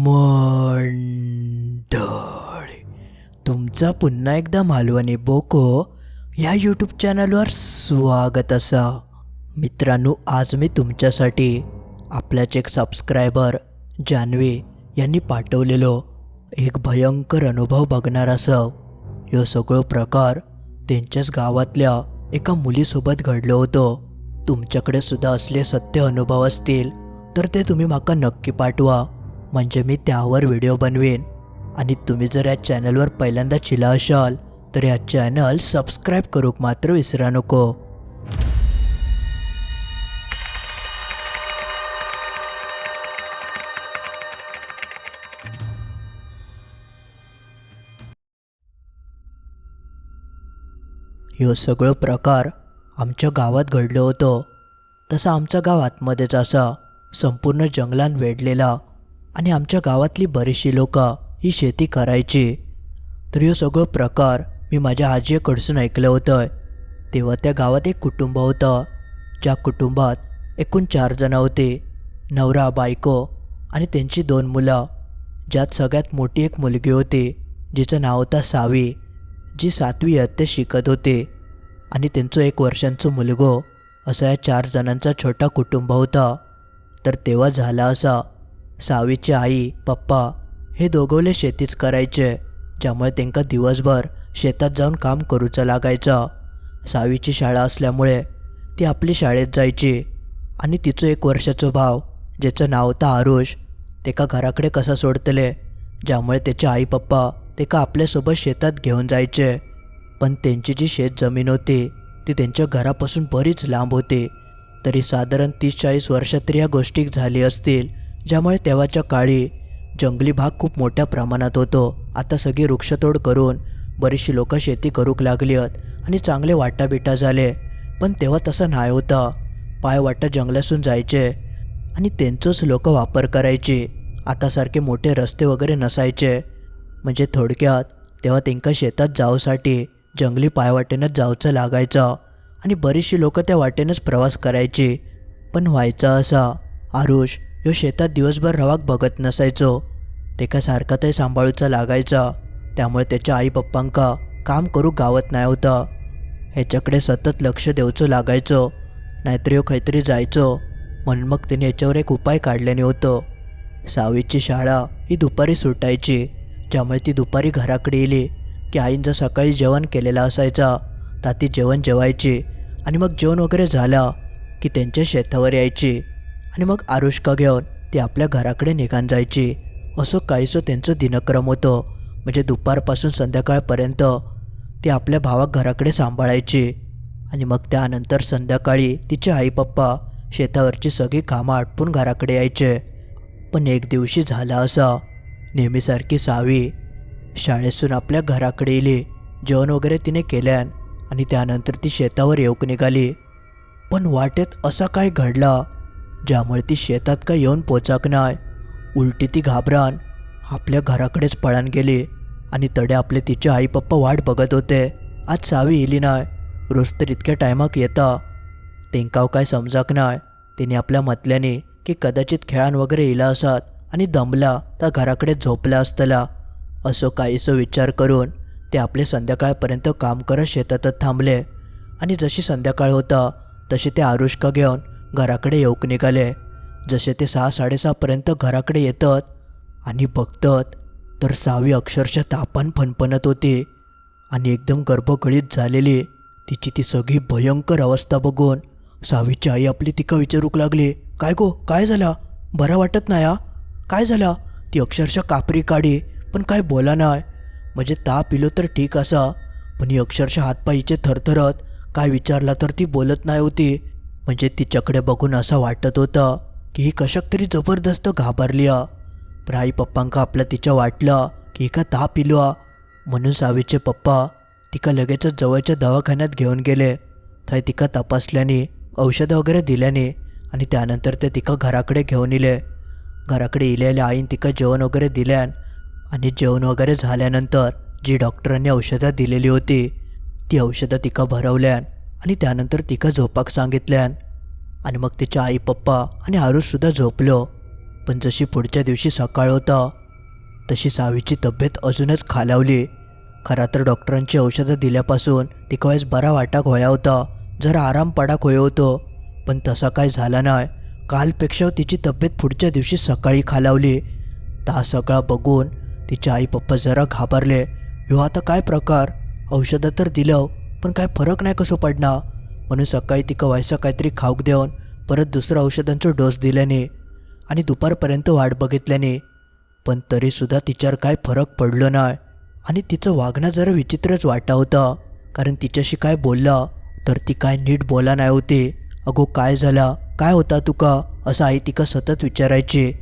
मंडळ तुमचा पुन्हा एकदा मालवणी बोको या यूट्यूब चॅनलवर स्वागत असा. मित्रांनो आज मी तुमच्यासाठी आपल्याच एक सबस्क्रायबर जान्हवी यांनी पाठवलेलो एक भयंकर अनुभव बघणार असं. ह्यो सगळो प्रकार त्यांच्याच गावातल्या एका मुलीसोबत घडलो होतो. तुमच्याकडे सुद्धा असले सत्य अनुभव असतील तर ते तुम्ही माका नक्की पाठवा. म्हणजे मी त्यावर व्हिडिओ बनवेन. आणि तुम्ही जर या चॅनलवर पहिल्यांदा चिला असाल तर या चॅनल सबस्क्राईब करूक मात्र विसरा नको. ह्यो सगळो प्रकार आमच्या गावात घडलो होतो. तसं आमचं गाव आतमध्येच असा. संपूर्ण जंगलान वेढलेला. आणि आमच्या गावातली बरीचशी लोकं ही शेती करायची. तर ह्यो सगळं प्रकार मी माझ्या आजीकडसून ऐकलं होतं. तेव्हा त्या गावात एक कुटुंब होतं. ज्या कुटुंबात एकूण चार जण होते. नवरा बायको आणि त्यांची दोन मुलं. ज्यात सगळ्यात मोठी एक मुलगी होती. जिचं नाव होतं सावी. जी सातवी इयत्तेत शिकत होते. आणि त्यांचं एक वर्षांचं मुलगो असा या चार जणांचा छोटा कुटुंब होता. तर तेव्हा झाला असा. सावीची आई पप्पा हे दोघवले शेतीच करायचे ज्यामुळे त्यांका दिवसभर शेतात जाऊन काम करूचं लागायचं. सावीची शाळा असल्यामुळे ती आपली शाळेत जायची आणि तिचं एक वर्षाचं भाव ज्याचं नाव होतं आरुष तेका घराकडे कसा सोडतले ज्यामुळे त्याचे आई पप्पा तेका आपल्यासोबत शेतात घेऊन जायचे. पण त्यांची जी शेत जमीन होती ती त्यांच्या घरापासून बरीच लांब होती. तरी साधारण तीस चाळीस वर्षात तरी या गोष्टी झाली असतील ज्यामुळे तेव्हाच्या काळी जंगली भाग खूप मोठ्या प्रमाणात होतो. आता सगळी वृक्षतोड करून बरीचशी लोकं शेती करूक लागली आहेत आणि चांगले वाटाबिटा झाले. पण तेव्हा तसं नाही होतं. पाय वाटा जंगलासून जायचे आणि त्यांचंच लोक वापर करायची. आतासारखे मोठे रस्ते वगैरे नसायचे. म्हणजे थोडक्यात तेव्हा त्यांका शेतात जाऊसाठी जंगली पायवाटेनंच जाऊचं लागायचं आणि बरीचशी लोकं त्या वाटेनंच प्रवास करायची. पण व्हायचं असा आरुष ह्यो शेतात दिवसभर रवाक बघत नसायचो. तेका सारखं ते सांभाळूचा लागायचा. त्यामुळे त्याच्या आई पप्पांका काम करू गावत नाही होतं. ह्याच्याकडे सतत लक्ष देऊचं लागायचो. नाहीतर ह्यो खैतरी जायचो. म्हणून मग तिने याच्यावर एक उपाय काढल्याने होतं. सावीची शाळा ही दुपारी सुटायची. ज्यामुळे ती दुपारी घराकडे येली की आईंचं सकाळी जेवण केलेलं असायचा. ताती जेवण जेवायची आणि मग जेवण वगैरे झालं की त्यांच्या शेतावर यायची. आणि मग आरुष्का घेऊन ती आपल्या घराकडे निघान जायची. असं काहीसं त्यांचं दिनक्रम होतं. म्हणजे दुपारपासून संध्याकाळपर्यंत ती आपल्या भावाक घराकडे सांभाळायची. आणि मग त्यानंतर संध्याकाळी तिचे आई पप्पा शेतावरची सगळी कामं आटपून घराकडे यायचे. पण एक दिवशी झाला असा. नेहमीसारखी सावी. शाळेसून आपल्या घराकडे येली जेवण वगैरे तिने केल्यान आणि त्यानंतर ती शेतावर येऊक निघाली. पण वाटेत असा काय घडला? ज्यामुळे ती शेतात का येऊन पोचाक नाय उलटी ती घाबरान. आपल्या घराकडेच पळान गेली आणि तडे आपले तिचे आई पप्पा वाट बघत होते. आज सावी येली नाय. रोज तर इतक्या टायमाक येता. तेंकाव काय समजाक नाय. तिने आपल्या मतल्याने की कदाचित खेळान वगैरे येला असत आणि दमला तर घराकडे झोपला असतला. असो काहीसो विचार करून ते आपले संध्याकाळपर्यंत काम करत शेतातच थांबले. आणि जशी संध्याकाळ होता तशी ते आरुष्का घेऊन घराकडे येऊक निघाले. जसे ते सहा साडेसहापर्यंत घराकडे येतात आणि बघतात तर सहावी अक्षरशः तापान फणफणत होती आणि एकदम गर्भगळीत झालेली. तिची ती सगळी भयंकर अवस्था बघून सावीची आई आपली तिका विचारूक लागली काय गो काय झाला? बरा वाटत नाही हा काय झाला? ती अक्षरशः कापरी काढी पण काय बोला नाही म्हणजे ताप इलो तर ठीक असा पण ही अक्षरशः हातपायीचे थरथरत काय विचारला तर ती बोलत नाही होती. म्हणजे तिच्याकडे बघून असं वाटत होतं की ही कशाक तरी जबरदस्त घाबरली आ पण आई पप्पांका आपलं तिच्या वाटलं की ही का ताप इलो आ म्हणून सावीचे पप्पा तिका लगेचच जवळच्या दवाखान्यात घेऊन गेले. थंय तिका तपासल्याने औषधं वगैरे दिल्याने आणि त्यानंतर ते तिका घराकडे घेऊन इले. घराकडे इलेल्या आईन तिका जेवण वगैरे दिल्यान आणि जेवण वगैरे झाल्यानंतर जी डॉक्टरांनी औषधं दिलेली होती ती औषधं तिका भरवल्यान आणि त्यानंतर तिका झोपाक सांगितल्यान. आणि मग तिच्या आई पप्पा आणि आरुषसुद्धा झोपलो. पण जशी पुढच्या दिवशी सकाळ होता तशी सावीची तब्येत अजूनच खालावली. खरा तर डॉक्टरांची औषधं दिल्यापासून तिका वेळेस बरा वाटाक होया होता. जरा आराम पडाक होय होतो. पण तसा काय झाला नाही कालपेक्षा तिची तब्येत पुढच्या दिवशी सकाळी खालावली. ता सगळा बघून तिचे आई पप्पा जरा घाबरले. ह्यो आता काय प्रकार? औषधं तर दिलं पण काय फरक नाही कसं पडणार? म्हणून सकाळी तिका व्हायचं काहीतरी खाऊक देऊन परत दुसरं औषधांचा डोस दिल्याने आणि दुपारपर्यंत वाट बघितल्याने. पण तरीसुद्धा तिच्यावर काय फरक पडलो नाही आणि तिचं वागणं जरा विचित्रच वाटा होता. कारण तिच्याशी काय बोलला तर ती काय नीट बोला नाही होते. अगो काय झाला? काय होता तुका? असं आई तिका सतत विचारायची.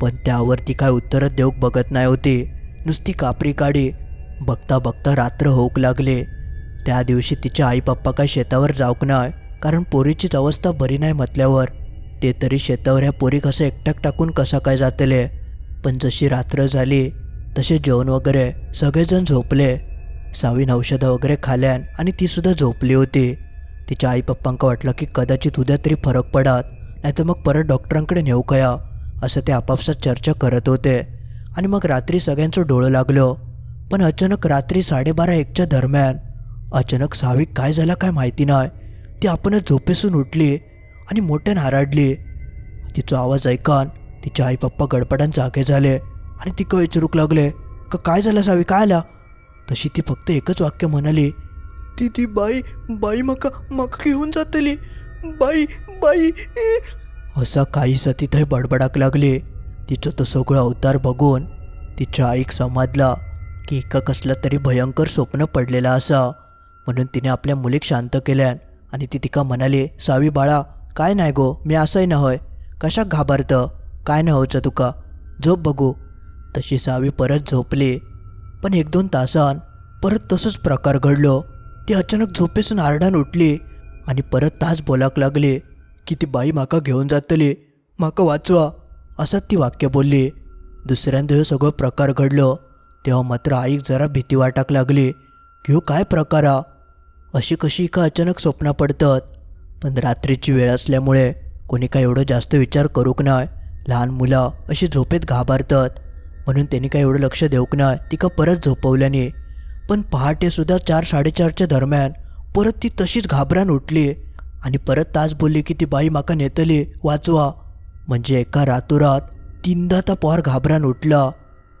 पण त्यावर ती काय उत्तरं देऊक बघत नाही होती. नुसती कापरी काढी. बघता बघता रात्र होऊक लागले. त्या दिवशी तिच्या आई पप्पा काय शेतावर जाऊक नाही कारण पोरीचीच अवस्था बरी नाही म्हटल्यावर. ते तरी शेतावर ह्या पोरी कसं एकट्याक टाकून कसा काय जातले? पण जशी रात्र झाली तसे जेवण वगैरे सगळेजण झोपले. सावीन औषधं वगैरे खाल्यान आणि तीसुद्धा झोपली होती. तिच्या आई पप्पांका वाटलं की कदाचित उद्या तरी फरक पडात नाहीतर मग परत डॉक्टरांकडे नेऊ कया असं ते आपापसात चर्चा करत होते. आणि मग रात्री सगळ्यांचं डोळं लागलं. पण अचानक रात्री साडेबारा एकच्या दरम्यान अचानक साविक काय झालं काय माहिती नाही. ती आपणच झोपेसून उठली आणि मोठ्यानं हाराडली तिचा आवाज ऐकान तिचे आई पप्पा गडबडान जागे झाले आणि ती क विचारूक लागले. का काय झालं सावी काय आला? तशी ती फक्त एकच वाक्य म्हणाली. ती ती बाई बाई मका मका घेऊन जातली. बाई बाई. असा काही तिथे बडबडाक लागले. तिचं तो सगळं अवतार बघून तिच्या आईक समाजला की एका कसला तरी भयंकर स्वप्न पडलेला असा. म्हणून तिने आपल्या मुलीक शांत केल्यान आणि ती तिका म्हणाली सावी बाळा काय नाही गो मी असंही ना होय. कशाक घाबरतं? काय नाही होचं तुका? झोप बघू. तशी सावी परत झोपली. पण एक दोन तासान परत तसंच प्रकार घडलो. ती अचानक झोपेसून आरडान उठली आणि परत तास बोलाक लागली की ती बाई माका घेऊन जातली. माका वाचवा असंच ती वाक्य बोलली. दुसऱ्यांदा ह्यो सगळं प्रकार घडलो. तेव्हा मात्र आईक जरा भीती वाटाक लागली. की हो काय प्रकार हा? अशी कशी का अचानक स्वप्न पडतात? पण रात्रीची वेळ असल्यामुळे कोणी काय एवढं जास्त विचार करूक नाही लहान मुलं अशी झोपेत घाबरतात. म्हणून त्यांनी काय एवढं लक्ष देऊक नाही तिका परत झोपवल्याने. पण पहाटेसुद्धा चार साडेचारच्या दरम्यान परत ती तशीच घाबरान उठली. आणि परत तास बोलली की ती बाई माका नेतली वाचवा. म्हणजे एका रातोरात तीनदा त्या पोर घाबरान उठला.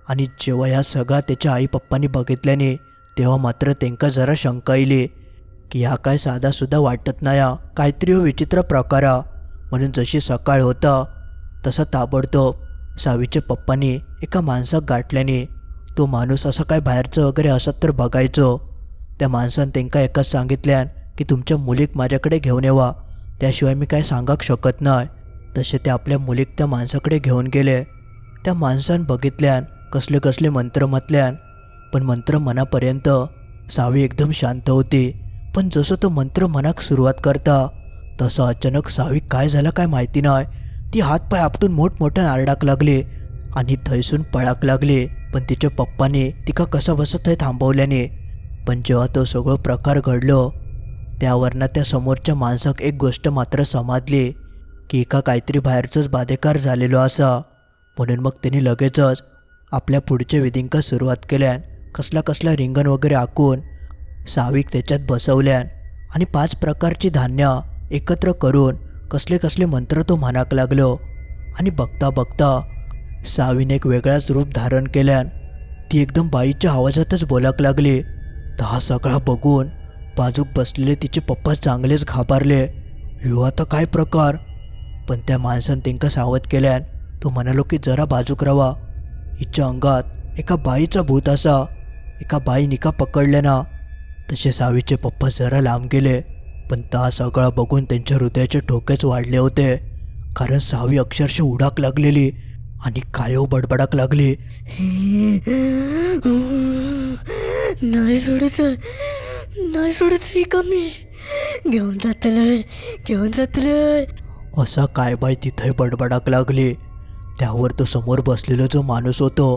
आणि जेव्हा ह्या सगळा त्याच्या आई पप्पांनी बघितल्याने तेव्हा मात्र त्यांका जरा शंका येली की हा काय साधासुद्धा वाटत नाही हा. काहीतरी हो विचित्र प्रकार. म्हणून जशी सकाळ होता तसा ताबडतोब सावीच्या पप्पांनी एका माणसाक गाठल्याने तो माणूस असं काय बाहेरचं वगैरे असत तर बघायचो. त्या माणसानं त्यांका एकाच सांगितल्यान की तुमच्या मुलीक माझ्याकडे घेऊन येवा. त्याशिवाय मी काय सांगाक शकत नाही तसे ते आपल्या मुलीक त्या माणसाकडे घेऊन गेले. त्या माणसानं बघितल्यान कसले कसले मंत्र म्हटल्यान पण मंत्र मनापर्यंत सावी एकदम शांत होती. पण जसं तो मंत्र मनाक सुरुवात करता तसं अचानक साविक काय झालं काय माहिती नाही ती हातपाय आपटून मोठमोठ्या आरडाक लागले आणि थैसून पळाक लागले. पण तिच्या पप्पाने तिका कसा बसत थंय थांबवल्याने. पण जेव्हा तो सगळं प्रकार घडलो त्यावरनं त्या समोरच्या माणसाक एक गोष्ट मात्र समजली की एका काहीतरी बाहेरचंच बाधेकार झालेलो असा. म्हणून मग त्यांनी लगेचच आपल्या पुढच्या विधींका सुरुवात केल्यान कसला कसला रिंगण वगैरे आखून साविक त्याच्यात बसवल्यान आणि पाच प्रकारची धान्य एकत्र करून कसले कसले मंत्र तो म्हणाक लागलो. आणि बघता बघता सावीने एक वेगळाच रूप धारण केल्यान ती एकदम बाईच्या आवाजातच बोलाक लागली. तर हा सगळा बघून बाजूक बसलेले तिचे पप्पा चांगलेच घाबरले. ह्यो आता काय प्रकार? पण त्या माणसानं त्यांका सावध केल्यान तो म्हणालो की जरा बाजूक रवा. हिच्या अंगात एका बाईचा भूत असा. एका बाई निका पकडले ना? तसे सावीचे पप्पा जरा लांब गेले पण ता सगळा बघून त्यांच्या हृदयाचे ठोकेच वाढले होते. कारण सावी अक्षरशः उडाक लागलेली आणि कायो बडबडाक लागली. नाही सोडायचं नाही सोडायचं ही कमी. घेऊन जातलंय घेऊन जातलंय असा काय बाई तिथे बडबडाक लागली? त्यावर तो समोर बसलेला जो माणूस होतो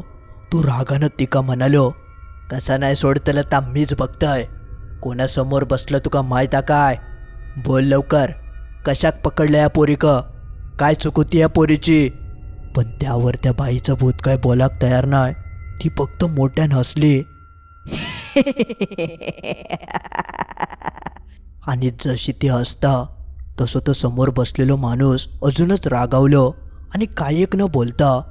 तो रागानं तिका म्हणालो कसा नाही सोडतलं ता मीच बघताय. कोणासमोर बसलं तुका माहीत काय? बोल लवकर. कशाक पकडलं या पोरीक? काय चुक होती या पोरीची? पण त्यावर त्या बाईचं भूत काय बोलाक तयार नाही. ती फक्त मोठ्यान हसली. आणि जशी ती हसता तसं तो समोर बसलेलो माणूस अजूनच रागावलो आणि काही एक न बोलता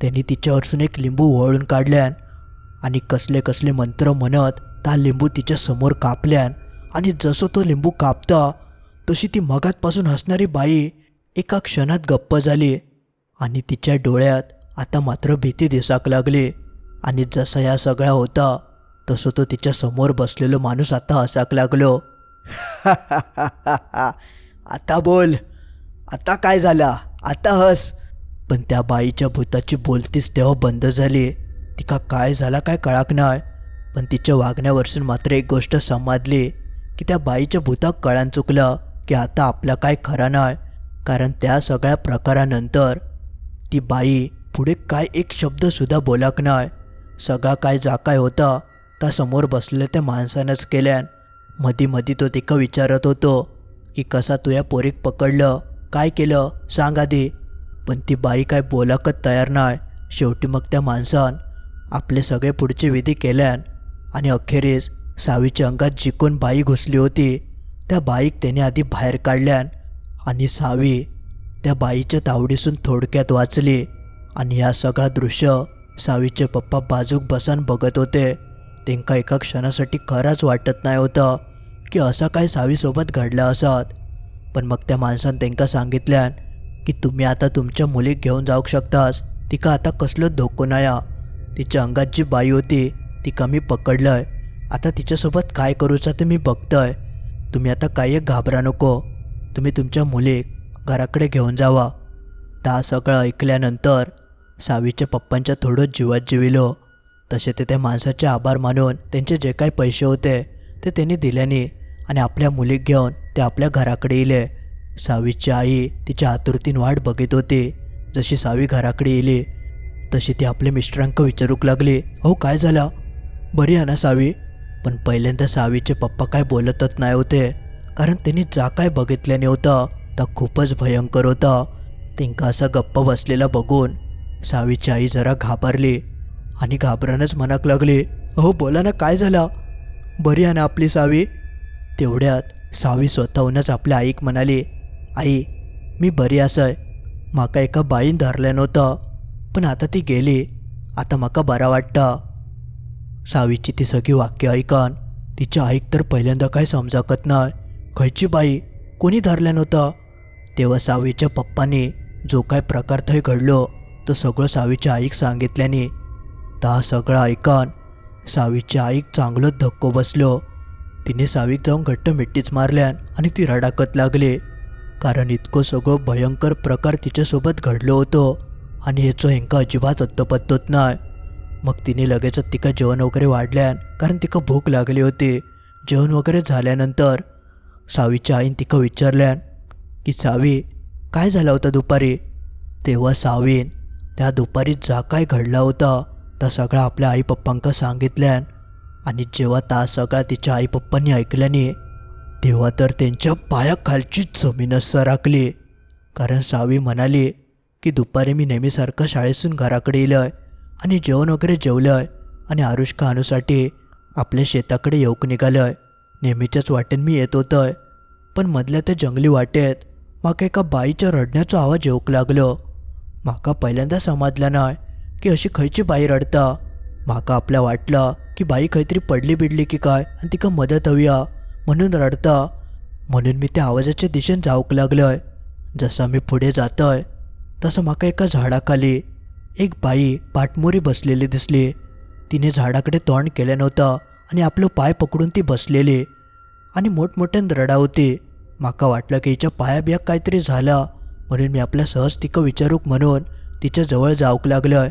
त्यांनी तिच्यावरसून एक लिंबू वळून काढल्यान आणि कसले कसले मंत्र म्हणत त्या लिंबू तिच्या समोर कापल्यान आणि जसं तो लिंबू कापता तशी ती मगातपासून हसणारी बाई एका क्षणात गप्प झाली आणि तिच्या डोळ्यात आता मात्र भीती दिसाक लागली. आणि जसा या सगळा होता तसं तो तिच्या समोर बसलेलो माणूस आता हसाक लागलो. आता बोल आता काय झाला आता हस. पण त्या बाईच्या भूताची बोलतीच तेव्हा बंद झाली. तिका काय झाला काय कळाक नाही. पण तिच्या वागण्यावरसून मात्र एक गोष्ट समजली की त्या बाईच्या भूताक कळान चुकलं की आता आपला काय खरा नाही कारण त्या सगळ्या प्रकारानंतर ती बाई पुढे काय एक शब्दसुद्धा बोलाक नाही सगळा काय जा काय होता त्या समोर बसलेल्या त्या माणसानंच केल्यान मधी मधी तो तिका विचारत होतो की कसा तू या पोरीक पकडलं काय केलं सांग आधी. पण ती बाई काय बोलाकच तयार नाही शेवटी मग त्या माणसान आपले सगळे पुढचे विधी केल्यान आणि अखेरीस सावीच्या अंगात जिकून बाई घुसली होती. त्या बाईक त्याने आधी बाहेर काढल्यान आणि सावी त्या बाईच्या तावडीसून थोडक्यात वाचली. आणि या सगळा दृश्य सावीचे पप्पा बाजूक बसान बघत होते. त्यांका एका क्षणासाठी खराच वाटत नाही होतं की असा काय सावीसोबत घडला असत. पण मग त्या माणसानं त्यांका सांगितल्यान की तुम्ही आता तुमच्या मुलीक घेऊन जाऊ शकतास. तिका आता कसलं धोको नाया. तिच्या अंगात जी बाई होती तिका मी पकडलं आहे आता तिच्यासोबत काय करूचा ते मी बघतो आहे तुम्ही आता काही एक घाबरा नको. तुम्ही तुमच्या मुलीक घराकडे घेऊन जावा. ता सगळं ऐकल्यानंतर सावीच्या पप्पांच्या थोडं जीवात जिविलो. तसे ते त्या माणसाचे आभार मानून त्यांचे जे काही पैसे होते ते त्यांनी दिल्याने आणि आपल्या मुलीक घेऊन ते आपल्या घराकडे येले सावीची आई तिच्या आतुरतीन वाट बघत होती. जशी सावी घराकडे येली तशी ती आपल्या मिस्टरांक विचारूक लागली हो काय झालं? बरी आहे ना सावी? पण पहिल्यांदा सावीचे पप्पा काय बोलतच नाही होते. कारण त्यांनी जा काय बघितल्याने होतं. तर खूपच भयंकर होता. तिंका असा गप्प बसलेला बघून सावीची आई जरा घाबरली आणि घाबरानच मनाक लागली. अहो बोला ना काय झालं? बरी आहे ना आपली सावी? तेवढ्यात सावी स्वतःहूनच आपल्या आईक म्हणाली आई मी बरी असय. माका एका बाईन धरल्या नव्हतं. पण आता ती गेली. आता माका बरा वाटतं. सावीची ती सगळी वाक्य ऐकन तिच्या आईक तर पहिल्यांदा काय समजाकत नाही. खयची बाई कोणी धरल्या नव्हतं? तेव्हा सावीच्या पप्पाने जो काय प्रकार थंय घडलो तो सगळं सावीच्या आईक सांगितल्याने. ता सगळं ऐकन सावीच्या आईक चांगलंच धक्को बसलो. तिने सावीक जाऊन घट्ट मिट्टीच मारल्यान आणि ती रडाकत लागले. कारण इतकं सगळं भयंकर प्रकार तिच्यासोबत घडलो होतो आणि ह्याचं हेंका अजिबात अत्तपत्तोत नाही. मग तिने लगेचच तिका जेवण वगैरे वाढल्यान कारण तिका भूक लागली होती. जेवण वगैरे झाल्यानंतर सावीच्या आईन तिका विचारल्यान की सावी काय झालं होतं दुपारी? तेव्हा सावीन त्या दुपारी जा काय घडला होता त्या सगळा आपल्या आई पप्पांका सांगितल्यान आणि जेव्हा ता सगळा तिच्या आई पप्पांनी ऐकल्याने तेव्हा तर त्यांच्या पायाखालची जमीनच सरकली कारण सावी म्हणाली की दुपारी मी नेहमीसारखं शाळेसून घराकडे येलोय आणि जेवण वगैरे जेवलंय आणि आरुष्का आणूसाठी आपल्या शेताकडे येऊक निघालोय. नेहमीच्याच वाटेन मी येत होतोय. पण मधल्या त्या जंगली वाटेत माका एका बाईच्या रडण्याचा आवाज येऊक लागलो. माका पहिल्यांदा समजलं नाही की अशी खयची बाई रडता. माका आपल्या वाटलं की बाई काहीतरी पडली बिडली की काय आणि तिका मदत हवीया म्हणून रडता. म्हणून मी त्या आवाजाच्या दिशेने जाऊक लागलोय. जसा मी पुढे जातोय तसं माका एका झाडाखाली एक बाई पाठमोरी बसलेली दिसली. तिने झाडाकडे तोंड केलं नव्हतं आणि आपलं पाय पकडून ती बसलेली. आणि मोठमोठ्यान रडा माका वाटलं की हिच्या पायाबिया काहीतरी झालं. म्हणून मी आपल्या सहज तिकं विचारूक म्हणून तिच्या जवळ जाऊक लागलोय.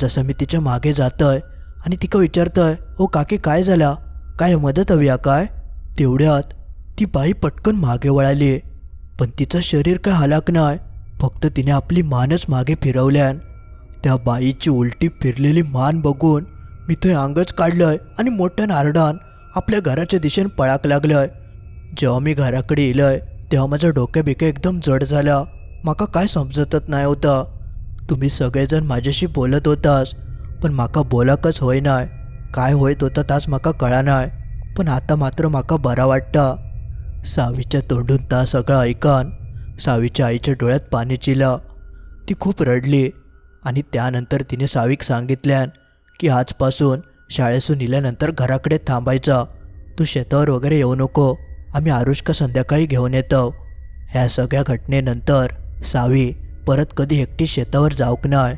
जसं मी तिच्यामागे जातोय आणि तिकं विचारतोय ओ काकी काय झाला? काय मदत हवी काय? तेवढ्यात ती बाई पटकन मागे वळाली. पण तिचं शरीर काय हलाक नाही फक्त तिने आपली मानच मागे फिरवल्यान त्या बाईची उलटी फिरलेली मान बघून मी थंय अंगच काढलंय आणि मोठ्या नारडान आपल्या घराच्या दिशेने पळाक लागलंय. जेव्हा मी घराकडे येलोय तेव्हा माझ्या डोक्या एकदम जड झाला माका काय समजतच नाही होतं. तुम्ही सगळेजण माझ्याशी बोलत होतास पण म्हाका बोलाकच होयनाय काय होयत होता ताच म्हाका कळानाय पण आता मात्र म्हाका बरा वाटता. सावीच्या तोंडून ता सगळं ऐकान सावीच्या आईच्या डोळ्यात पाणी चिलं. ती खूप रडली. आणि त्यानंतर तिने सावीक सांगितल्यान की आजपासून शाळेसून इल्यानंतर घराकडे थांबायचं. तू शेतावर वगैरे येऊ नको. आम्ही आरुष्का संध्याकाळी घेऊन येतो. ह्या सगळ्या घटनेनंतर सावी परत कधी एकटी शेतावर जाऊक नाय.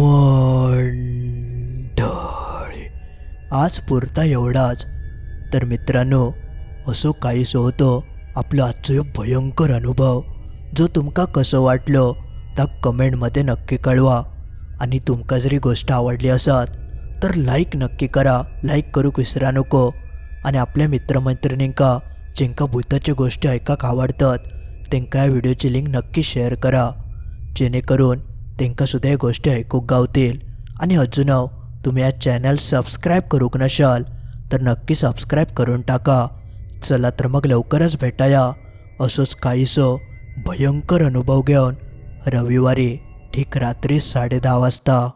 मंडळी आज पुरता एवढाच. तर मित्रांनो असो काहीसो होतो. आपलो आजचो भयंकर अनुभव जो तुमका कसो वाटलो? तर कमेंटमध्ये नक्की कळवा. आणि तुमका जरी गोष्ट आवडली असत तर लाईक नक्की करा. लाईक करूक विसरा नको. आणि आपल्या मित्रमैत्रिणींका जेंका भुताच्या गोष्टी ऐकाक आवडतात त्यांका ह्या व्हिडिओची लिंक नक्की शेअर करा. जेणेकरून तेंका सुद्धा ह्या गोष्टी ऐकूक गावतील. आणि अजून तुम्ही या चॅनल सबस्क्राईब करूक नशाल तर नक्की सबस्क्राईब करून टाका. चला तर मग लवकरच भेटाया. असोच काहीसो भयंकर अनुभव घेऊन रविवारी ठीक रात्री साडे दहा वाजता.